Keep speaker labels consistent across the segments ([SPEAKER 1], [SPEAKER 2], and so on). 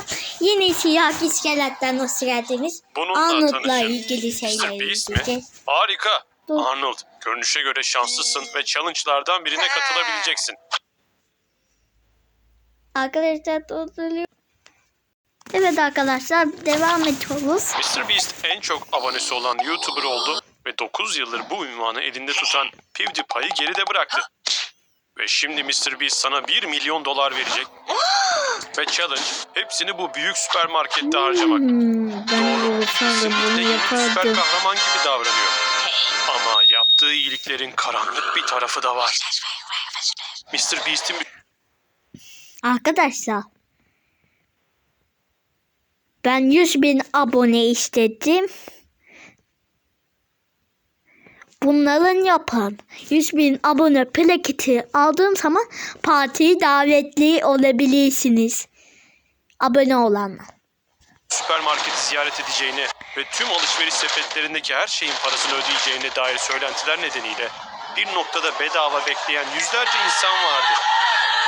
[SPEAKER 1] Yine siyah iskeletten hoş geldiniz.
[SPEAKER 2] Bununla
[SPEAKER 1] Arnold'la
[SPEAKER 2] tanışın.
[SPEAKER 1] ilgili şeyler izleyeceğiz.
[SPEAKER 2] Harika.
[SPEAKER 1] Dur.
[SPEAKER 2] Arnold, görünüşe göre şanslısın ve challenge'lardan birine katılabileceksin.
[SPEAKER 1] Arkadaşlar durduruyor. Evet arkadaşlar devam ediyoruz.
[SPEAKER 2] Mr. Beast en çok abonesi olan YouTuber oldu ve 9 yıldır bu ünvanı elinde tutan PewDiePie'yi geride bıraktı. Ve şimdi Mr. Beast sana 1 milyon dolar verecek. ve challenge hepsini bu büyük süpermarkette harcamak.
[SPEAKER 1] Hmm, ben
[SPEAKER 2] Doğru. Kesinlikle
[SPEAKER 1] bunu
[SPEAKER 2] yeni süper
[SPEAKER 1] yapardım.
[SPEAKER 2] kahraman gibi davranıyor. Ama yaptığı iyiliklerin karanlık bir tarafı da var. Mr. Beast'in
[SPEAKER 1] Arkadaşlar. Ben 100 bin abone istedim. Bunların yapan 100 bin abone plaketi aldığım zaman partiye davetli olabilirsiniz. Abone olanlar.
[SPEAKER 2] süpermarketi ziyaret edeceğine ve tüm alışveriş sepetlerindeki her şeyin parasını ödeyeceğine dair söylentiler nedeniyle bir noktada bedava bekleyen yüzlerce insan vardı.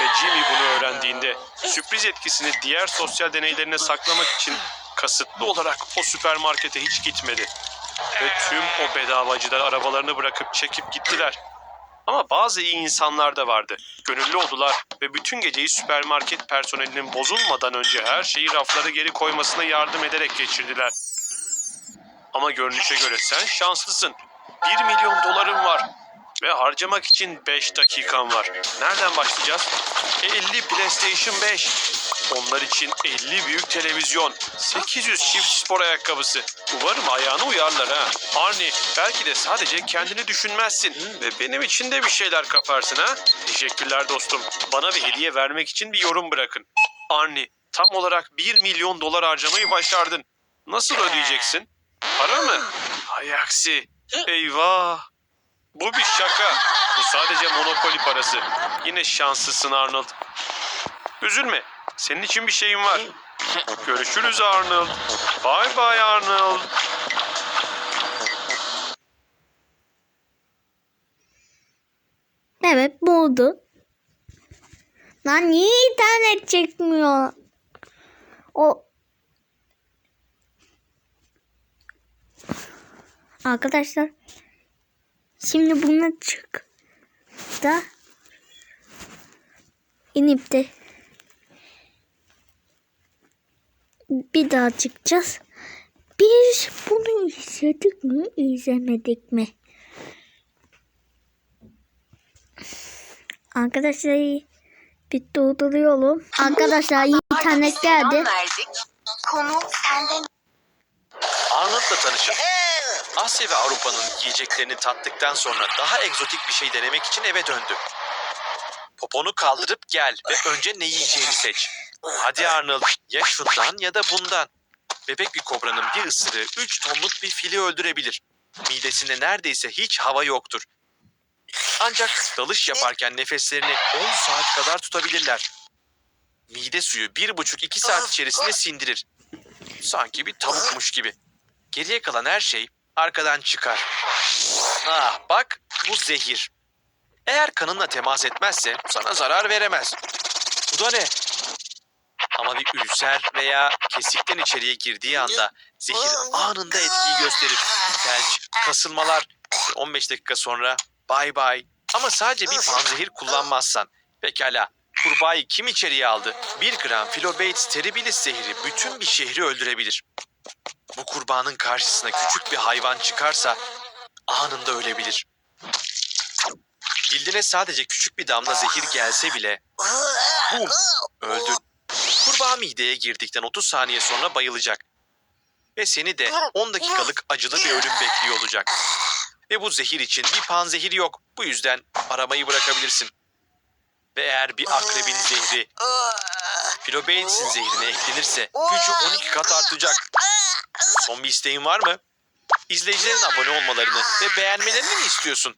[SPEAKER 2] Ve Jimmy bunu öğrendiğinde sürpriz etkisini diğer sosyal deneylerine saklamak için kasıtlı olarak o süpermarkete hiç gitmedi. Ve tüm o bedavacılar arabalarını bırakıp çekip gittiler. Ama bazı iyi insanlar da vardı. Gönüllü oldular ve bütün geceyi süpermarket personelinin bozulmadan önce her şeyi raflara geri koymasına yardım ederek geçirdiler. Ama görünüşe göre sen şanslısın. 1 milyon doların var. Ve harcamak için 5 dakikan var. Nereden başlayacağız? 50 PlayStation 5. Onlar için 50 büyük televizyon. 800 çift spor ayakkabısı. Umarım ayağına uyarlar ha. Arnie belki de sadece kendini düşünmezsin. Ve benim için de bir şeyler kaparsın ha. Teşekkürler dostum. Bana bir hediye vermek için bir yorum bırakın. Arnie tam olarak 1 milyon dolar harcamayı başardın. Nasıl ödeyeceksin? Para mı? Hay aksi. Eyvah. Bu bir şaka. Bu sadece monopoli parası. Yine şanslısın Arnold. Üzülme. Senin için bir şeyim var. Görüşürüz Arnold. Bye bye Arnold.
[SPEAKER 1] Evet bu oldu. Lan niye internet çekmiyor? O Arkadaşlar şimdi buna çık da inip de bir daha çıkacağız. Biz bunu izledik mi, izlemedik mi? Arkadaşlar bir durduruyorum. Arkadaşlar internet geldi.
[SPEAKER 3] Konu
[SPEAKER 2] Arnold'la tanışıp Asya ve Avrupa'nın yiyeceklerini tattıktan sonra daha egzotik bir şey denemek için eve döndü. Poponu kaldırıp gel ve önce ne yiyeceğini seç. Hadi Arnold ya şundan ya da bundan. Bebek bir kobranın bir ısırığı 3 tonluk bir fili öldürebilir. Midesinde neredeyse hiç hava yoktur. Ancak dalış yaparken nefeslerini 10 saat kadar tutabilirler. Mide suyu 1,5-2 saat içerisinde sindirir. Sanki bir tavukmuş gibi. Geriye kalan her şey arkadan çıkar. Ah bak bu zehir. Eğer kanınla temas etmezse sana zarar veremez. Bu da ne? Ama bir ülser veya kesikten içeriye girdiği anda zehir anında etkiyi gösterir. Felç, kasılmalar ve 15 dakika sonra bay bay. Ama sadece bir panzehir kullanmazsan. Pekala kurbağayı kim içeriye aldı? 1 gram Philobates terribilis zehri bütün bir şehri öldürebilir. Bu kurbanın karşısına küçük bir hayvan çıkarsa anında ölebilir. Cildine sadece küçük bir damla zehir gelse bile bum öldün. Kurbağa mideye girdikten 30 saniye sonra bayılacak. Ve seni de 10 dakikalık acılı bir ölüm bekliyor olacak. Ve bu zehir için bir panzehir yok. Bu yüzden aramayı bırakabilirsin. Ve eğer bir akrebin zehri Philobates'in zehrine eklenirse gücü 12 kat artacak. Son bir isteğin var mı? İzleyicilerin abone olmalarını ve beğenmelerini mi istiyorsun?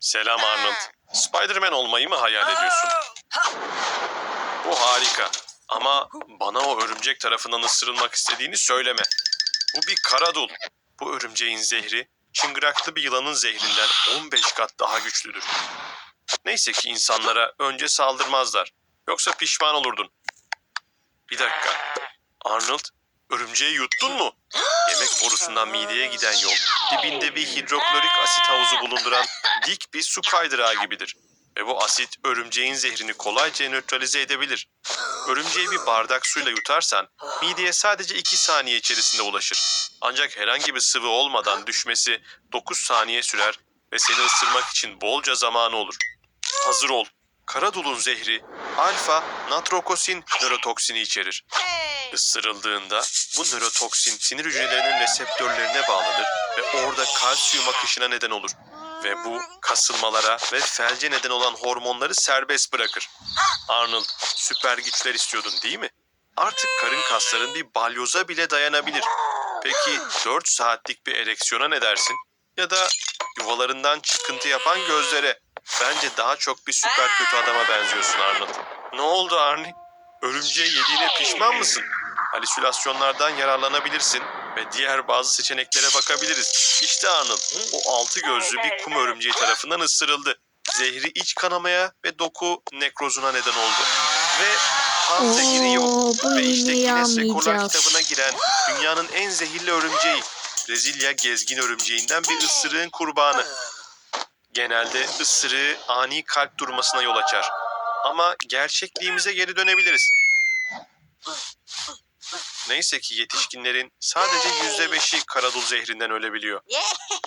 [SPEAKER 2] Selam Arnold. Spider-Man olmayı mı hayal ediyorsun? Bu harika. Ama bana o örümcek tarafından ısırılmak istediğini söyleme. Bu bir karadul. Bu örümceğin zehri çıngıraklı bir yılanın zehrinden 15 kat daha güçlüdür. Neyse ki insanlara önce saldırmazlar. Yoksa pişman olurdun. Bir dakika. Arnold, örümceği yuttun mu? Yemek borusundan mideye giden yol, dibinde bir hidroklorik asit havuzu bulunduran dik bir su kaydırağı gibidir. Ve bu asit örümceğin zehrini kolayca nötralize edebilir. Örümceği bir bardak suyla yutarsan mideye sadece 2 saniye içerisinde ulaşır. Ancak herhangi bir sıvı olmadan düşmesi 9 saniye sürer ve seni ısırmak için bolca zamanı olur. Hazır ol. Karadulun zehri alfa natrokosin nörotoksini içerir. Isırıldığında bu nörotoksin sinir hücrelerinin reseptörlerine bağlanır ve orada kalsiyum akışına neden olur. Ve bu kasılmalara ve felce neden olan hormonları serbest bırakır. Arnold, süper güçler istiyordun değil mi? Artık karın kasların bir balyoza bile dayanabilir. Peki 4 saatlik bir ereksiyona ne dersin? Ya da yuvalarından çıkıntı yapan gözlere. Bence daha çok bir süper kötü adama benziyorsun Arnold. Ne oldu Arnie? Örümceği yediğine pişman mısın? Halüsinasyonlardan yararlanabilirsin ve diğer bazı seçeneklere bakabiliriz. İşte Arnold, o altı gözlü bir kum örümceği tarafından ısırıldı. Zehri iç kanamaya ve doku nekrozuna neden oldu. Ve kan zehri yok. Ve işte Guinness Rekorlar kitabına giren dünyanın en zehirli örümceği. Brezilya gezgin örümceğinden bir ısırığın kurbanı. Genelde ısırığı ani kalp durmasına yol açar. Ama gerçekliğimize geri dönebiliriz. Neyse ki yetişkinlerin sadece yüzde beşi karadul zehrinden ölebiliyor.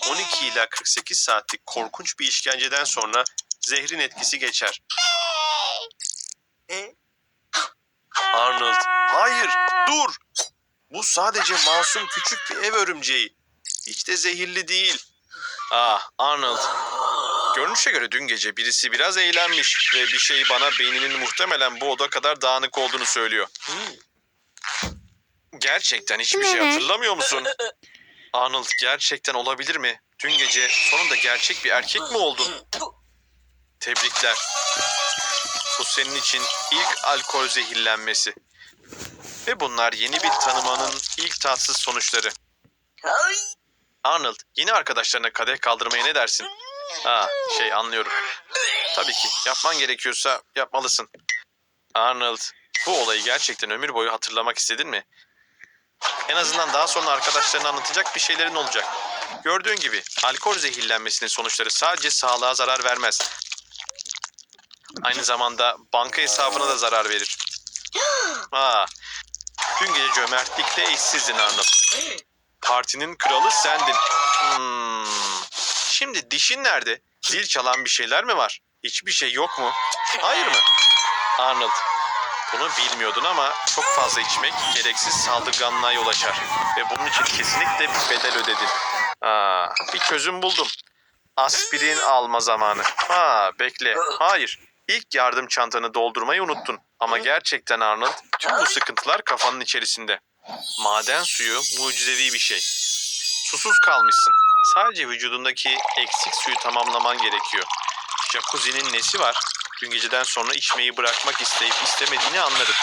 [SPEAKER 2] 12 ila 48 saatlik korkunç bir işkenceden sonra zehrin etkisi geçer. Arnold, hayır, dur. Bu sadece masum küçük bir ev örümceği. Hiç de zehirli değil. Ah, Arnold. Görünüşe göre dün gece birisi biraz eğlenmiş ve bir şey bana beyninin muhtemelen bu oda kadar dağınık olduğunu söylüyor. Gerçekten hiçbir şey
[SPEAKER 1] Ne?
[SPEAKER 2] hatırlamıyor musun? Arnold gerçekten olabilir mi? Dün gece sonunda gerçek bir erkek mi oldun? Tebrikler. Bu senin için ilk alkol zehirlenmesi. Ve bunlar yeni bir tanımanın ilk tatsız sonuçları. Arnold, yeni arkadaşlarına kadeh kaldırmaya ne dersin? Ha, şey anlıyorum. Tabii ki yapman gerekiyorsa yapmalısın. Arnold, bu olayı gerçekten ömür boyu hatırlamak istedin mi? En azından daha sonra arkadaşlarına anlatacak bir şeylerin olacak. Gördüğün gibi alkol zehirlenmesinin sonuçları sadece sağlığa zarar vermez. Aynı zamanda banka hesabına da zarar verir. Ha, dün gece cömertlikte eşsizdin Arnold. Partinin kralı sendin. Hmm. Şimdi dişin nerede? Zil çalan bir şeyler mi var? Hiçbir şey yok mu? Hayır mı? Arnold, bunu bilmiyordun ama çok fazla içmek gereksiz saldırganlığa yol açar. Ve bunun için kesinlikle bir bedel ödedin. Aa, bir çözüm buldum. Aspirin alma zamanı. Ha, bekle. Hayır. İlk yardım çantanı doldurmayı unuttun. Ama gerçekten Arnold, tüm bu sıkıntılar kafanın içerisinde. Maden suyu mucizevi bir şey. Susuz kalmışsın. Sadece vücudundaki eksik suyu tamamlaman gerekiyor. Jacuzzi'nin nesi var? Dün geceden sonra içmeyi bırakmak isteyip istemediğini anladım.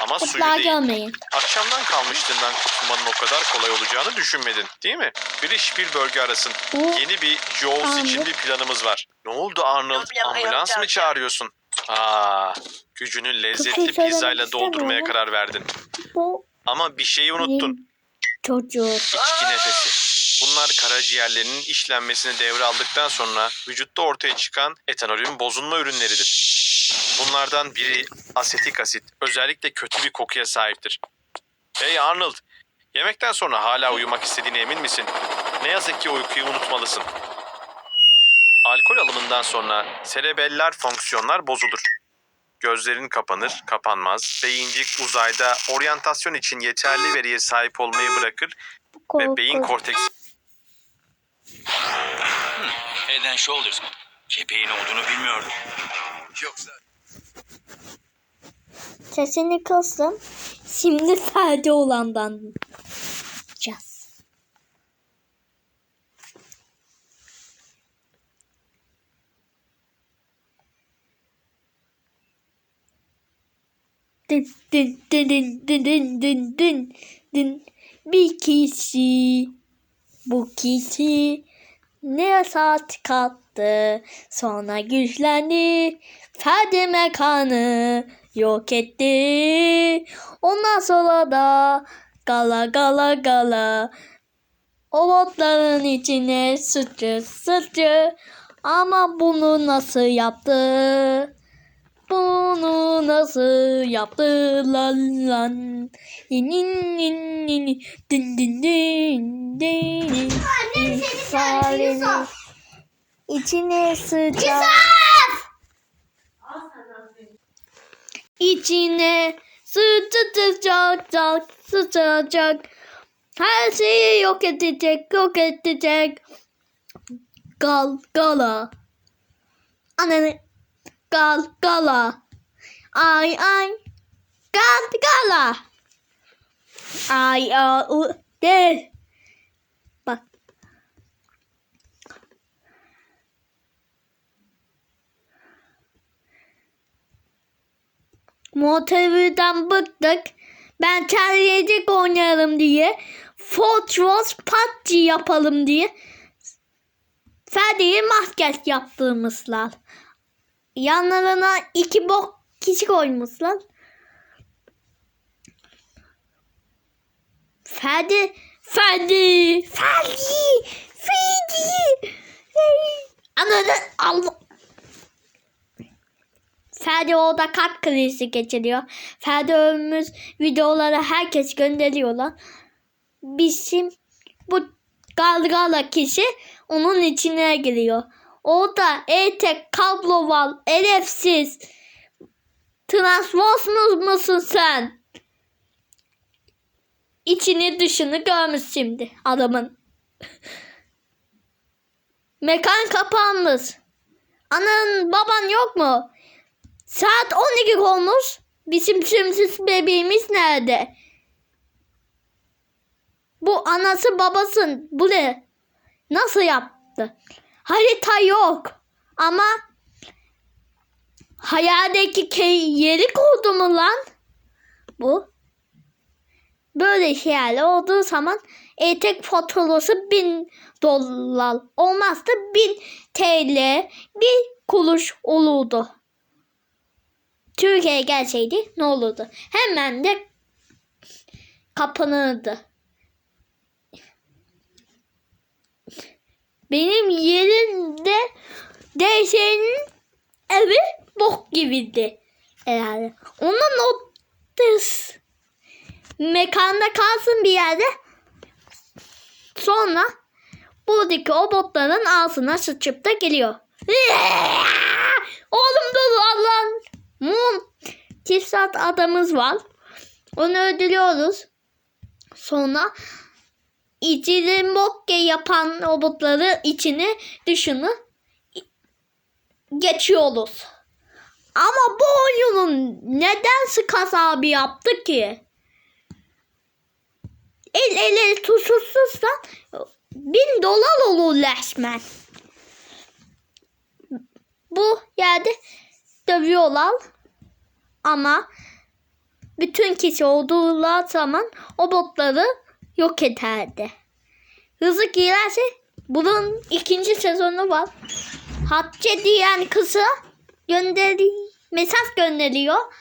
[SPEAKER 2] Ama suyu
[SPEAKER 1] Kutlar
[SPEAKER 2] değil.
[SPEAKER 1] görmeyin.
[SPEAKER 2] Akşamdan kalmıştığından kurtulmanın o kadar kolay olacağını düşünmedin, değil mi? Bir iş bir bölge arasın.
[SPEAKER 1] Bu
[SPEAKER 2] Yeni bir Jaws
[SPEAKER 1] Arnold.
[SPEAKER 2] için bir planımız var. Ne oldu Arnold? Ambulans mı çağırıyorsun? Aa, gücünü lezzetli
[SPEAKER 1] şey söylemek
[SPEAKER 2] pizzayla doldurmaya
[SPEAKER 1] istemiyorum.
[SPEAKER 2] karar verdin.
[SPEAKER 1] bu
[SPEAKER 2] Ama bir şeyi unuttun.
[SPEAKER 1] çocuk.
[SPEAKER 2] İçki nefesi. Bunlar karaciğerlerinin işlenmesini devraldıktan sonra vücutta ortaya çıkan etanolün bozulma ürünleridir. Bunlardan biri asetik asit. Özellikle kötü bir kokuya sahiptir. Hey Arnold, yemekten sonra hala uyumak istediğine emin misin? Ne yazık ki uykuyu unutmalısın. Alkol alımından sonra serebellar fonksiyonlar bozulur. Gözlerin kapanır, kapanmaz. Beyincik uzayda oryantasyon için yeterli veriye sahip olmayı bırakır ve beyin
[SPEAKER 1] Korku.
[SPEAKER 4] Head and Shoulders. Kepeğin olduğunu bilmiyordum.
[SPEAKER 1] Sesini kıstım. Şimdi sade olandan. Caz. Dın dın dın dın dın dın dın dın dın. Bir kişi bu kişi ne saat kattı. Sonra güçlendi. Ferdi mekanı yok etti. Ondan sonra da gala gala gala. O botların içine sıçı sıçı. Ama bunu nasıl yaptı? Bunu nasıl yaptı lan lan? Nin nin din din din din.
[SPEAKER 3] Annem seni söyledi Yusuf.
[SPEAKER 1] İçine sıcak. İçine sıcak sıcak Her şeyi yok edecek yok edecek. Gal gala. Ananı gal gala. Ay ay. Gal gala. Ay a u de. Bak. Motordan bıktık. Ben terleyecek oynayalım diye. Fortress PUBG yapalım diye. Ferdi'yi masket yaptırmışlar. Yanlarına iki bok kişi koymuşlar. Ferdi, Ferdi, Ferdi, Ferdi. Ananı Allah. Ferdi orada kalp krizi geçiriyor. Ferdi ölmüş videoları herkes gönderiyorlar. Bizim bu galgala kişi onun içine giriyor. Orada e-tek kablo var. Elefsiz. Transformers musun sen? İçini dışını görmüş şimdi adamın. Mekan kapanmış. Anan baban yok mu? Saat 12 olmuş. Bizim simsiz bebeğimiz nerede? Bu anası babası bu ne? Nasıl yaptı? Harita yok. Ama hayaldeki yeri kurdu mu lan? Bu. Böyle şeyler olduğu zaman etek faturası bin dolar olmazdı bin TL bir kuruş olurdu. Türkiye'ye gelseydi ne olurdu? Hemen de kapanırdı. Benim yerimde DS'nin evi bok gibiydi herhalde. Onun o mekanda kalsın bir yerde. Sonra buradaki o botların ağzına sıçıp da geliyor. Oğlum dur Allah'ın mum. Tisat adamız var. Onu öldürüyoruz. Sonra içini mokke yapan robotları içini dışını geçiyoruz. Ama bu oyunun neden Skas abi yaptı ki? El ele tutuşsuzsan bin dolar olur resmen. Bu yerde dövüyorlar ama bütün kişi olduğu zaman o botları yok ederdi. Hızlı girerse bunun ikinci sezonu var. Hatice diyen kıza gönderi mesaj gönderiyor.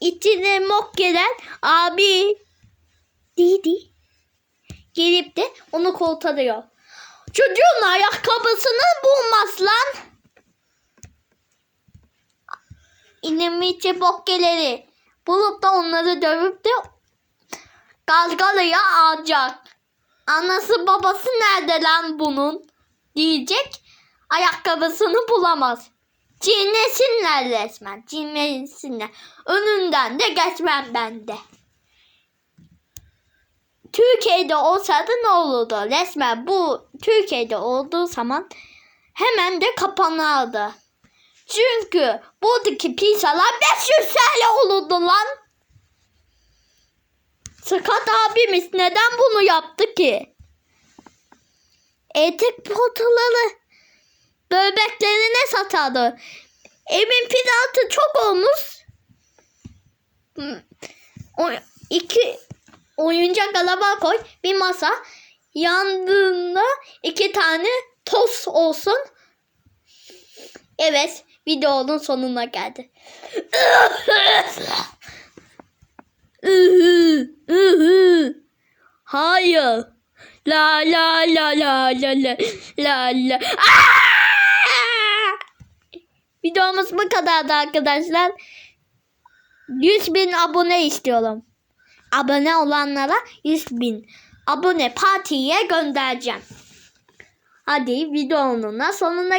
[SPEAKER 1] İçine mok gelen abi Didi gelip de onu koltalıyor. Çocuğun ayakkabısını bulmaz lan. İnemici bokkeleri bulup da onları dövüp de Galgala'ya alacak. Anası babası nerede lan bunun? Diyecek. Ayakkabısını bulamaz. Çiğnesinler resmen. Çiğnesinler. Önünden de geçmem ben de. Türkiye'de olsaydı ne olurdu? Resmen bu Türkiye'de olduğu zaman hemen de kapanardı. Çünkü buradaki pizzalar 500 TL olurdu lan. Sıkat abimiz neden bunu yaptı ki? Etek potaları böbreklerine satardı. Evin fiyatı çok olmuş. Hmm. O, iki oyuncak araba koy, bir masa. Yandığında iki tane toz olsun. Evet videonun sonuna geldi. Hayır. La la la la la la la la. Aa! Videomuz bu kadardı arkadaşlar. 100 bin abone istiyorum. Abone olanlara 100 bin abone partiye göndereceğim. Hadi videonun sonuna